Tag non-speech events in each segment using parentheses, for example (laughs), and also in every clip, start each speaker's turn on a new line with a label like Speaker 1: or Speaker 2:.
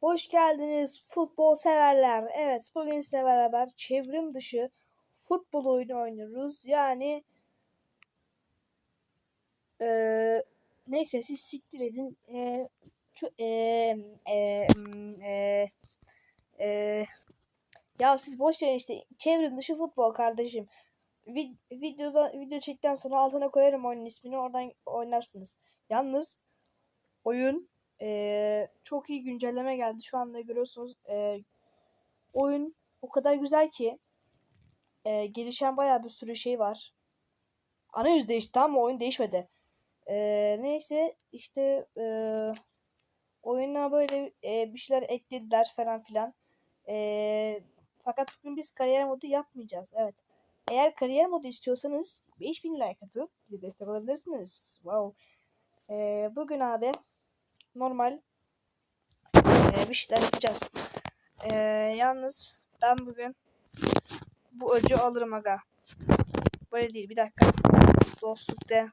Speaker 1: Hoş geldiniz futbol severler. Evet bugün size beraber çevrim dışı futbol oyunu oynuyoruz. Yani eee, neyse siz siktir edin. Eee, şu, eee, eee, mm, eee, eee, ya siz boş verin işte çevrim dışı futbol kardeşim. Vid- videoda video çektikten sonra altına koyarım oyunun ismini oradan oynarsınız. Yalnız oyun eee, çok iyi güncelleme geldi. Şu anda görüyorsunuz eee, oyun o kadar güzel ki eee, gelişen bayağı bir sürü şey var. Ana yüz değişti tamam mı? Oyun değişmedi. Eee, neyse işte eee oyuna böyle eee, bir şeyler eklediler falan filan. Eee, fakat bugün biz kariyer modu yapmayacağız. Evet. Eğer kariyer modu istiyorsanız 5000 like atıp bize destek olabilirsiniz. Wow. Eee, bugün abi normal eee, bir şeyler yapacağız. Eee, yalnız ben bugün bu öcü alırım aga. Böyle değil bir dakika. Dostluk de.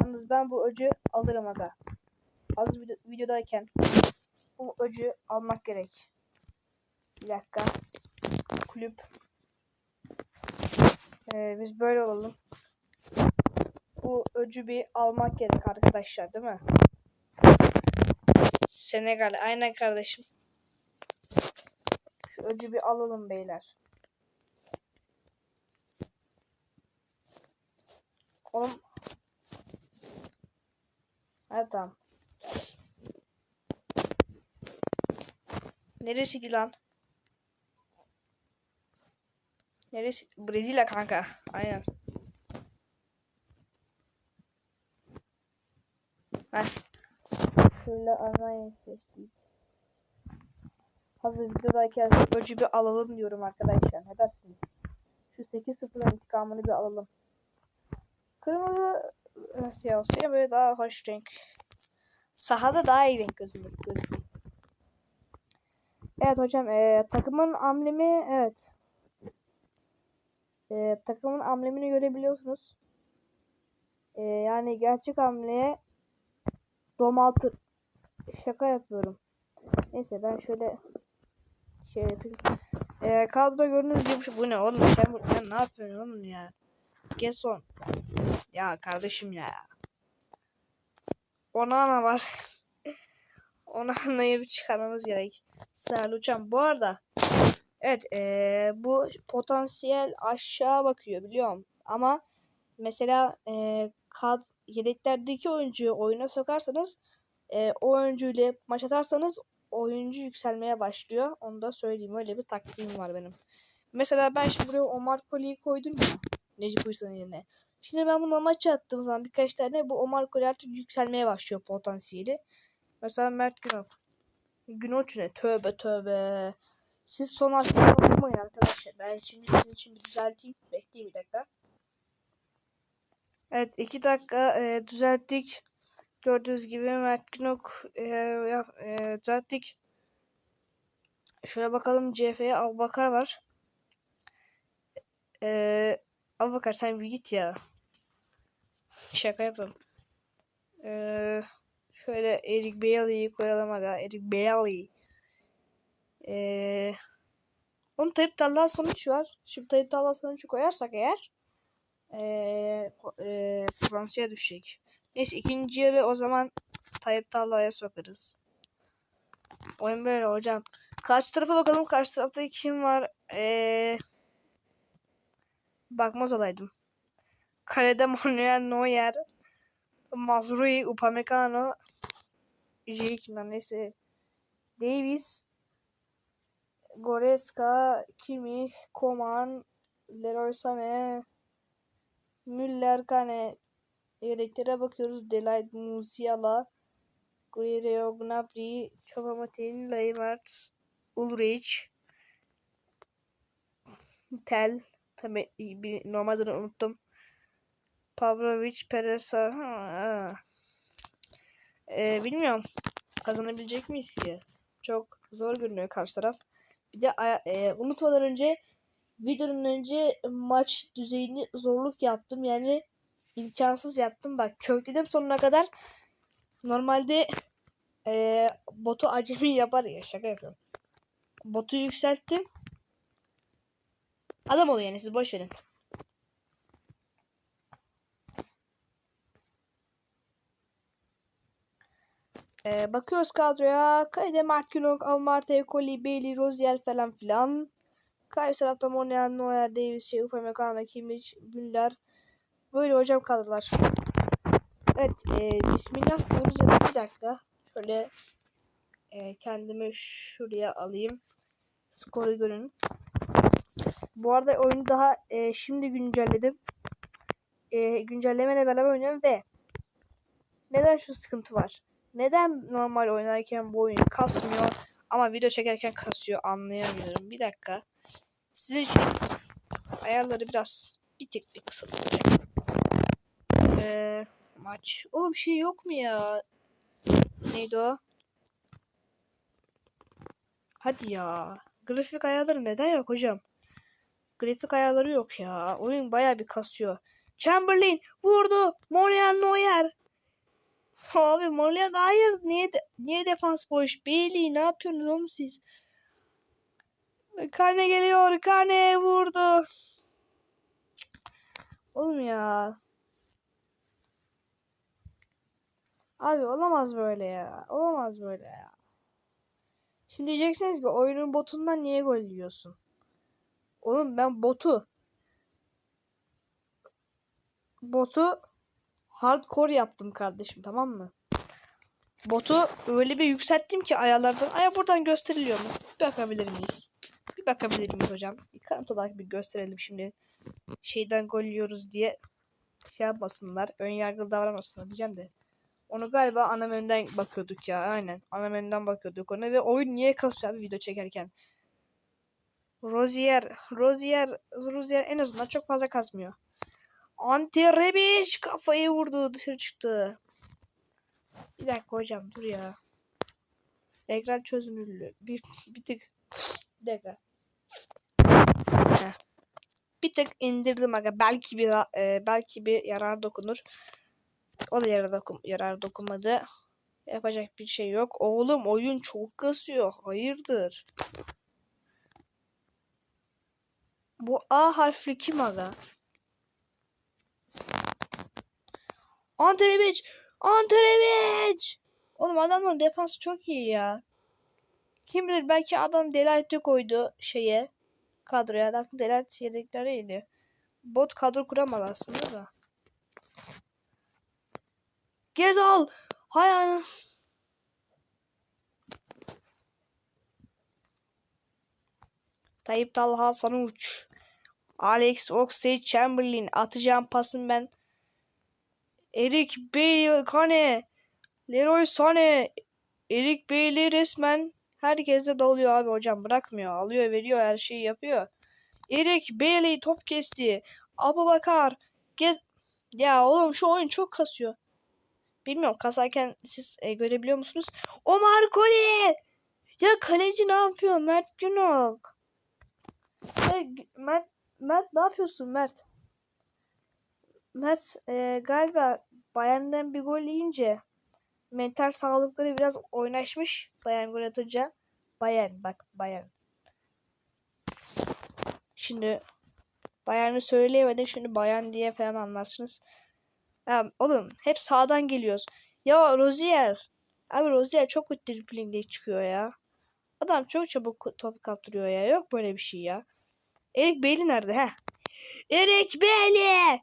Speaker 1: Yalnız ben bu öcü alırım aga. Az video, videodayken bu öcü almak gerek. Bir dakika. Kulüp. Ee, biz böyle olalım. Bu öcü bir almak gerek arkadaşlar değil mi? Senegal. Aynen kardeşim. Şu öcü bir alalım beyler. Oğlum. Ha tamam. Neresiydi lan? Neresi? Brezilya kanka. Aynen. Heh. Şöyle Almanya'yı seçtik. Hazır videodayken şu öcü bir alalım diyorum arkadaşlar. Ne dersiniz? Şu 8-0'ın intikamını bir alalım. Kırmızı e, siyah olsa böyle daha hoş renk. Sahada daha iyi renk gözüküyor. Evet hocam e, takımın amblemi evet. E, takımın amblemini görebiliyorsunuz. E, yani gerçek hamleye domaltı şaka yapıyorum. Neyse ben şöyle şey yapayım. E, kadro gördüğünüz gibi bu ne oğlum sen bu sen ne yapıyorsun oğlum ya? Gerson. Ya kardeşim ya. Onana var. (laughs) Onana'yı bir çıkarmamız gerek. Sağ uçan. Bu arada evet ee, bu potansiyel aşağı bakıyor biliyorum. Ama mesela ee, kad yedeklerdeki oyuncuyu oyuna sokarsanız ee, o oyuncuyla maç atarsanız oyuncu yükselmeye başlıyor. Onu da söyleyeyim. Öyle bir taktiğim var benim. Mesela ben şimdi buraya Omar Koli'yi koydum ya. Necip Uysal'ın yerine. Şimdi ben bununla maç attığım zaman birkaç tane bu Omar Koli artık yükselmeye başlıyor potansiyeli. Mesela Mert Günok. Günoç ne? Tövbe tövbe. Siz son harfleri unutmayın arkadaşlar. Ben şimdi sizin için bir düzelteyim. Bekleyin bir dakika. Evet iki dakika e, düzelttik. Gördüğünüz gibi Mert Günok e, e, düzelttik. Şöyle bakalım CF'ye Abubakar var. Eee Abubakar sen bir git ya. Şaka yapıyorum. Eee şöyle Eric Bailey'i koyalım aga. Eric Bailey. Eee onun Tayyip Talha sonuç var. Şimdi Tayyip Talha sonucu koyarsak eğer eee eee Fransa'ya düşecek. Neyse ikinci yarı o zaman Tayyip Talha'ya sokarız. Oyun böyle hocam. Karşı tarafa bakalım. Karşı tarafta kim var? Eee bakmaz olaydım. Kalede Manuel Neuer, Mazrui, Upamecano, Jake neyse. Davis, Goretzka, Kimi, Koman, Leroy Sané, Müller, Kane. Yedeklere bakıyoruz. Delight Musiala, Guerrero, Gnabry, Choupo-Moting, Leymert, Ulrich, Tel. Tabii bir normalden unuttum. Pavlovic, Perez, ha, Ee, bilmiyorum. Kazanabilecek miyiz ki? Çok zor görünüyor karşı taraf. Bir de e, unutmadan önce videonun önce maç düzeyini zorluk yaptım. Yani imkansız yaptım. Bak kökledim sonuna kadar. Normalde e, botu acemi (laughs) yapar ya şaka yapıyorum. Botu yükselttim. Adam oluyor yani siz boş verin. Ee, bakıyoruz kadroya. Kayde Markinok, Amartey, Koli, Bailey, Rozier falan filan. Karşı tarafta Monian, Neuer, Davis, şey, Upamecano, Kimmich, Müller. Böyle hocam kadrolar. Evet, e, Bismillah diyoruz. Bir dakika. Şöyle e, kendimi şuraya alayım. Skoru görün. Bu arada oyunu daha e, şimdi güncelledim. E, güncellemeyle beraber oynuyorum ve neden şu sıkıntı var? Neden normal oynarken bu oyun kasmıyor ama video çekerken kasıyor anlayamıyorum. Bir dakika. Sizin ayarları biraz bir tık bir kısaltacağım. Ee, maç. Oğlum bir şey yok mu ya? Neydi o? Hadi ya. Grafik ayarları neden yok hocam? Grafik ayarları yok ya. Oyun baya bir kasıyor. Chamberlain vurdu. Morian Neuer. Abi Morian hayır. Niye de, niye defans boş? Bailey ne yapıyorsunuz oğlum siz? Kane geliyor. Kane vurdu. Oğlum ya. Abi olamaz böyle ya. Olamaz böyle ya. Şimdi diyeceksiniz ki oyunun botundan niye gol yiyorsun? Oğlum ben botu botu hardcore yaptım kardeşim tamam mı? Botu öyle bir yükselttim ki ayarlardan. Aya buradan gösteriliyor mu? Bir bakabilir miyiz? Bir bakabilir miyiz hocam? Bir kanıt olarak bir gösterelim şimdi. Şeyden gol yiyoruz diye şey yapmasınlar. Ön yargılı davranmasınlar diyeceğim de. Onu galiba ana menüden bakıyorduk ya. Aynen. Ana menüden bakıyorduk ona ve oyun niye kasıyor abi video çekerken. Rozier, Rozier, Rozier en azından çok fazla kasmıyor. Ante Rebic kafayı vurdu dışarı çıktı. Bir dakika hocam dur ya. Ekran çözünürlüğü. Bir, bir tık. Bir dakika. Heh. Bir tık indirdim aga. Belki bir e, belki bir yarar dokunur. O da yarar, dokun yarar dokunmadı. Yapacak bir şey yok. Oğlum oyun çok kasıyor. Hayırdır? Bu A harfli kim aga? Anterebic! Anterebic! Oğlum adamın defansı çok iyi ya. Kim bilir belki adam Delight'ı koydu şeye kadroya. Aslında Delight yedekleriydi. Bot kadro kuramadı aslında da. Gezal! Hay ana. Tayyip Talha Sanuç. Alex Oxlade-Chamberlain. Atacağım pasın ben. Eric Bailey Kane. Leroy Sané. Eric Bailey resmen herkese dalıyor abi hocam. Bırakmıyor. Alıyor veriyor her şeyi yapıyor. Eric Bailey top kesti. Abu Bakar. Gez... Ya oğlum şu oyun çok kasıyor. Bilmiyorum kasarken siz e, görebiliyor musunuz? Omar Koli! Ya kaleci ne yapıyor? Mert Günok. Ya, Mert, Mert ne yapıyorsun Mert? Mert e, galiba Bayern'den bir gol yiyince mental sağlıkları biraz oynaşmış Bayern gol atınca. Bayern bak Bayern. Şimdi Bayern'i söyleyemedim şimdi Bayern diye falan anlarsınız. Ya, oğlum hep sağdan geliyoruz. Ya Rozier. Abi Rozier çok driplingde çıkıyor ya. Adam çok çabuk top kaptırıyor ya. Yok böyle bir şey ya. Erik Bailey nerede he? Erik Bailey!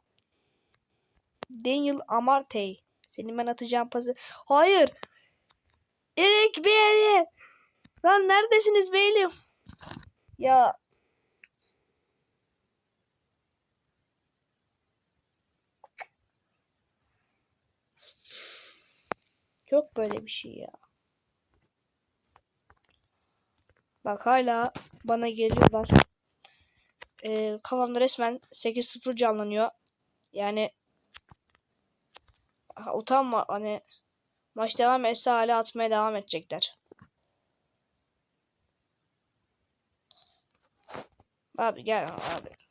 Speaker 1: Daniel Amartey. Senin ben atacağım pası. Hayır. Erik Bailey. Lan neredesiniz Bailey? Ya Yok böyle bir şey ya. Bak hala bana geliyorlar. Ee, kafamda resmen 8-0 canlanıyor. Yani ha, utanma hani maç devam etse hala atmaya devam edecekler. Abi gel abi.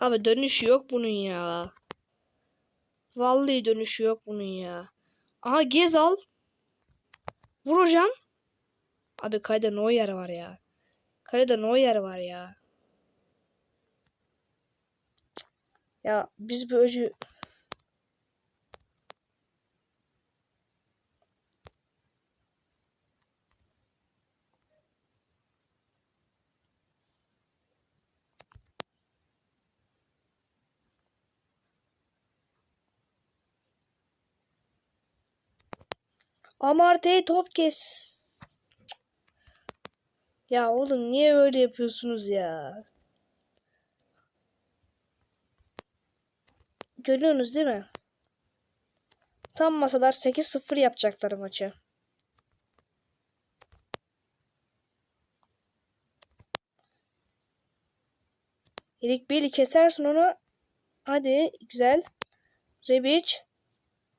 Speaker 1: Abi dönüş yok bunun ya. Vallahi dönüşü yok bunun ya. Aha Gezal. Vur hocam. Abi kalede Neuer var ya. Kalede Neuer var ya. Ya biz bir Amartey top kes. Ya oğlum niye böyle yapıyorsunuz ya? Görüyorsunuz değil mi? Tam masalar 8-0 yapacaklar maçı. Erik Beyli kesersin onu. Hadi güzel. Rebic.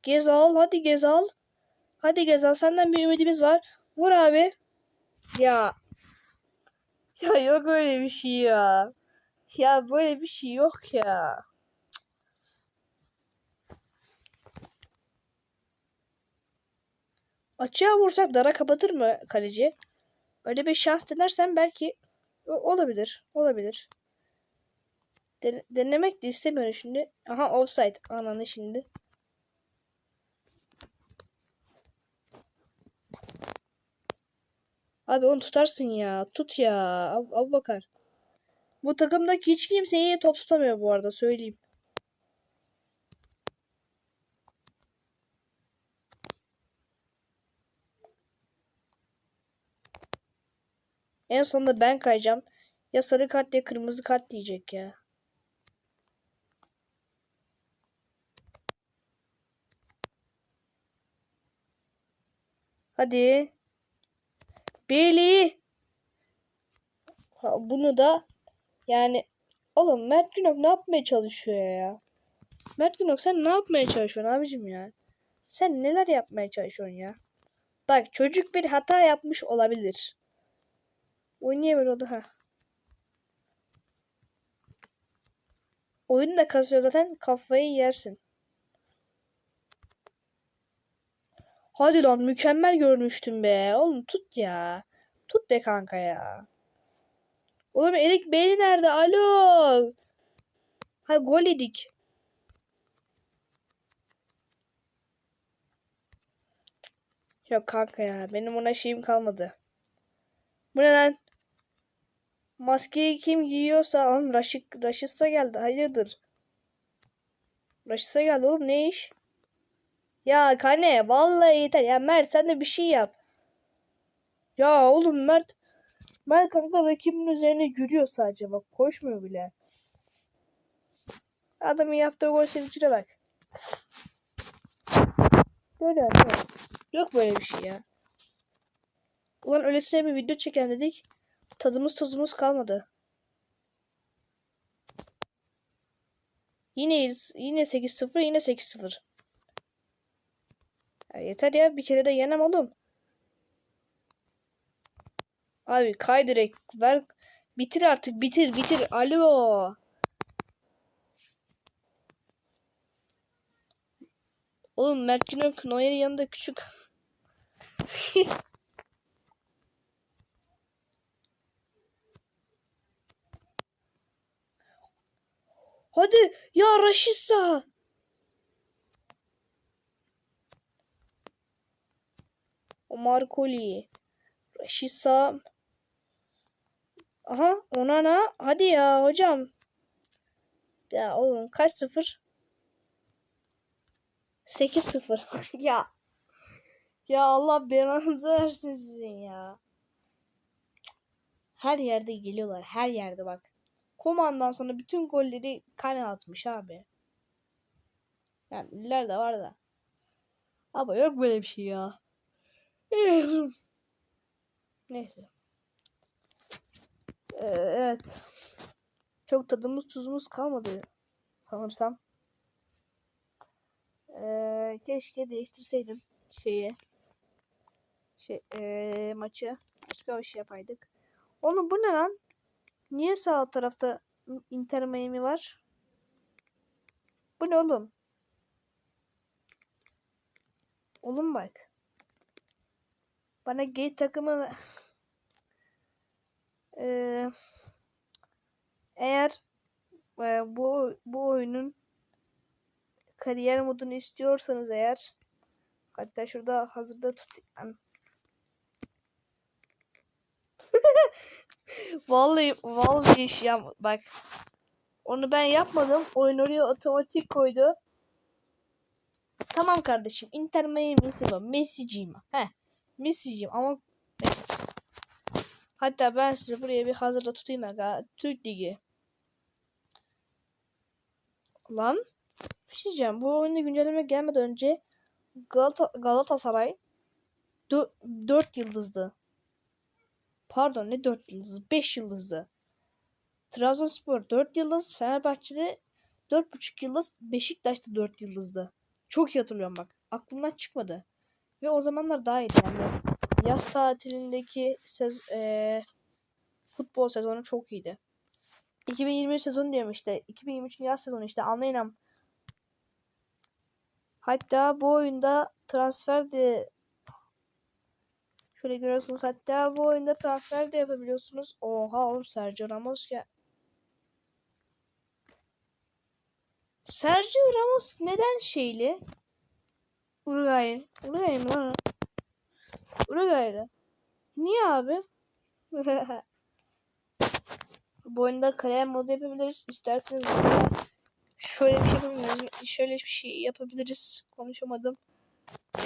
Speaker 1: Gezal. Hadi Gezal. Hadi Gezal senden bir ümidimiz var. Vur abi. Ya. Ya yok öyle bir şey ya. Ya böyle bir şey yok ya. Açığa vursak dara kapatır mı kaleci? Öyle bir şans denersen belki olabilir. Olabilir. Den- denemek de istemiyorum şimdi. Aha offside. Ananı şimdi. Abi onu tutarsın ya. Tut ya. Ab, Bakar. Bu takımdaki hiç kimse iyi top tutamıyor bu arada söyleyeyim. En sonunda ben kayacağım. Ya sarı kart ya kırmızı kart diyecek ya. Hadi. Bailey. Ha, bunu da yani oğlum Mert Günok ne yapmaya çalışıyor ya? Mert Günok sen ne yapmaya çalışıyorsun abicim ya? Sen neler yapmaya çalışıyorsun ya? Bak çocuk bir hata yapmış olabilir. O niye böyle oldu ha? Oyun da kasıyor zaten kafayı yersin. Hadi lan mükemmel görmüştüm be. Oğlum tut ya. Tut be kanka ya. Oğlum Erik Beyli nerede? Alo. Ha gol yedik. Yok kanka ya. Benim ona şeyim kalmadı. Bu ne lan? Maskeyi kim giyiyorsa oğlum Raşik Raşitsa geldi. Hayırdır? Raşitsa geldi oğlum ne iş? Ya Kane vallahi yeter. Ya Mert sen de bir şey yap. Ya oğlum Mert Mert kanka rakibin üzerine yürüyor sadece bak koşmuyor bile. Adamın yaptığı gol sevincine bak. Musun? Yok böyle bir şey ya. Ulan öylesine bir video çekelim dedik. Tadımız tozumuz kalmadı. Yine yine 8-0 yine 8-0. Yeter ya bir kere de yenem oğlum. Abi kay direkt ver. Bitir artık bitir bitir. Alo. Oğlum Mert Günok Neuer'in yanında küçük. (laughs) Hadi ya Raşitsa. Omar Koli. Raşitsa. Aha Onana. Hadi ya hocam. Ya oğlum kaç sıfır? 8-0. (laughs) ya. Ya Allah belanızı versin sizin ya. Her yerde geliyorlar. Her yerde bak. Komandan sonra bütün golleri Kane atmış abi. Yani ünlüler de var da. Ama yok böyle bir şey ya. Neyse. Ee, evet. Çok tadımız tuzumuz kalmadı sanırsam. Ee, keşke değiştirseydim şeyi. Şey, ee, maçı. Başka bir şey yapaydık. Oğlum bu ne lan? Niye sağ tarafta Inter Miami var? Bu ne oğlum? Oğlum bak. Bana gay takımı Eee, eğer e, bu bu oyunun kariyer modunu istiyorsanız eğer hatta şurada hazırda tut (laughs) vallahi vallahi iş yap bak. Onu ben yapmadım. Oyun oraya otomatik koydu. Tamam kardeşim. Inter Miami seviyorum Messi'ciyim he Messi'ciyim ama Messi hatta ben size buraya bir hazırda tutayım aga Türk Ligi lan bir şey diyeceğim. Bu oyunda güncelleme gelmeden önce Galata Galatasaray 4 yıldızdı. Pardon ne 4 yıldız? 5 yıldızdı. Trabzonspor 4 yıldız. Fenerbahçe'de 4,5 yıldız. Beşiktaş'ta 4 yıldızdı. Çok iyi hatırlıyorum bak. Aklımdan çıkmadı. Ve o zamanlar daha iyiydi yani. Yaz tatilindeki sez eee, futbol sezonu çok iyiydi. 2023 sezonu diyorum işte. 2023 yaz sezonu işte anlayın. Hatta bu oyunda transfer de şöyle görüyorsunuz. Hatta bu oyunda transfer de yapabiliyorsunuz. Oha oğlum Sergio Ramos ya. Sergio Ramos neden şeyli? Uruguay. Uruguay mı lan? o? Uruguaylı. Niye abi? (laughs) bu oyunda kariyer modu yapabiliriz. İsterseniz şöyle bir şey yapabiliriz. Şöyle bir şey yapabiliriz. Konuşamadım. Ee,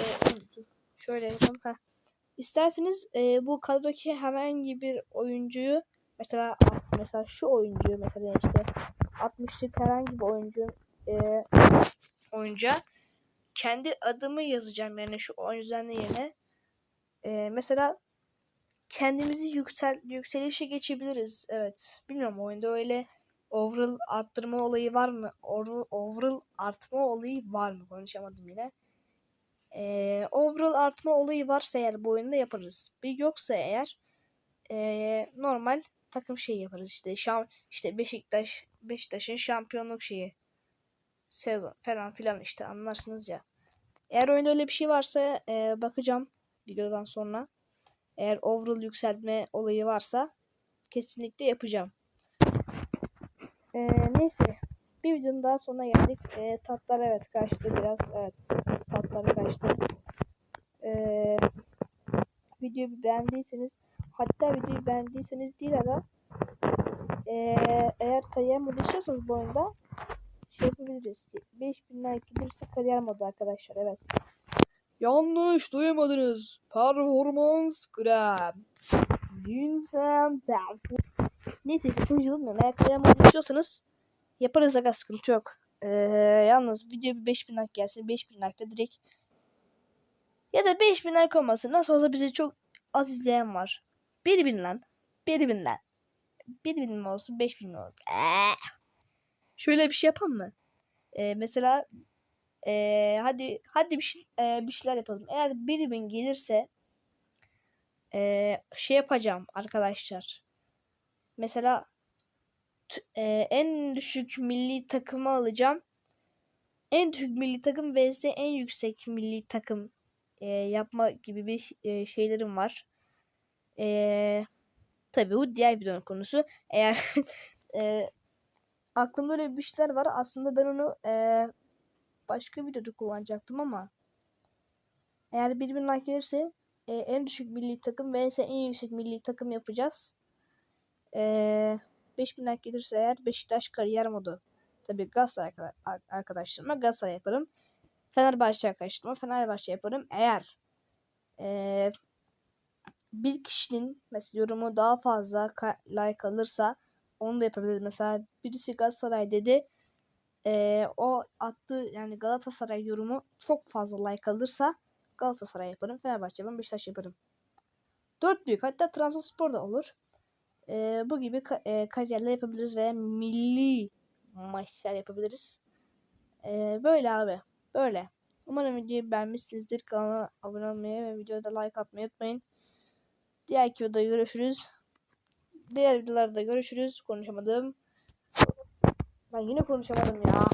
Speaker 1: şöyle yapalım. Heh. İsterseniz e, bu kadrodaki herhangi bir oyuncuyu mesela mesela şu oyuncuyu mesela işte 60'lık herhangi bir oyuncu e, oyuncuya kendi adımı yazacağım yani şu oyuncuların yerine. E, mesela kendimizi yüksel yükselişe geçebiliriz. Evet. Bilmiyorum oyunda öyle overall arttırma olayı var mı? Overall artma olayı var mı? Konuşamadım yine. Ee, overall artma olayı varsa eğer bu oyunda yaparız. Bir yoksa eğer ee, normal takım şeyi yaparız işte. Şam, işte Beşiktaş Beşiktaş'ın şampiyonluk şeyi sezon falan filan işte anlarsınız ya. Eğer oyunda öyle bir şey varsa ee, bakacağım videodan sonra. Eğer overall yükseltme olayı varsa kesinlikle yapacağım. Ee, neyse. Bir videonun daha sonuna geldik. Ee, tatlar evet kaçtı biraz. Evet. Tatları kaçtı. Ee, videoyu beğendiyseniz hatta videoyu beğendiyseniz değil ara ee, eğer kariyer modu istiyorsanız bu oyunda şey yapabiliriz. 5000 like gelirse kariyer modu arkadaşlar. Evet. Yanlış duymadınız. Performans gram. Günsel Neyse işte çok yılmıyorum. Eğer kariyer modu istiyorsanız yaparız aga sıkıntı yok. Ee, yalnız video bir 5000 like gelsin. 5000 like de direkt ya da 5000 like olmasın. Nasıl olsa bizi çok az izleyen var. 1000 lan. 1000 lan. 1000 mi olsun 5000 mi olsun. Ee. Şöyle bir şey yapalım mı? Ee, mesela ee, hadi hadi bir, şey, ee, bir şeyler yapalım. Eğer 1000 gelirse ee, şey yapacağım arkadaşlar. Mesela ee, en düşük milli takımı alacağım. En düşük milli takım vs en yüksek milli takım e, yapma gibi bir e, şeylerim var. E, tabii bu diğer videonun konusu. Eğer (laughs) e, aklımda öyle bir şeyler var. Aslında ben onu e, başka videoda kullanacaktım ama eğer 1000 like gelirse e, en düşük milli takım vs en yüksek milli takım yapacağız. E, 5000 like gelirse eğer Beşiktaş kariyer modu. Tabii Galatasaray arkadaşlarıma Galatasaray yaparım. Fenerbahçe arkadaşlarıma Fenerbahçe yaparım. Eğer ee, bir kişinin mesela yorumu daha fazla like alırsa onu da yapabiliriz. Mesela birisi Galatasaray dedi. Ee, o attığı yani Galatasaray yorumu çok fazla like alırsa Galatasaray yaparım. Fenerbahçe yaparım. Beşiktaş yaparım. Dört büyük hatta Trabzonspor da olur. Ee, bu gibi ka- e, kariyerler yapabiliriz veya milli maçlar yapabiliriz. Ee, böyle abi. Böyle. Umarım videoyu beğenmişsinizdir. Kanala abone olmayı ve videoda like atmayı unutmayın. Diğer videoda görüşürüz. Diğer videolarda görüşürüz. Konuşamadım. Ben yine konuşamadım ya.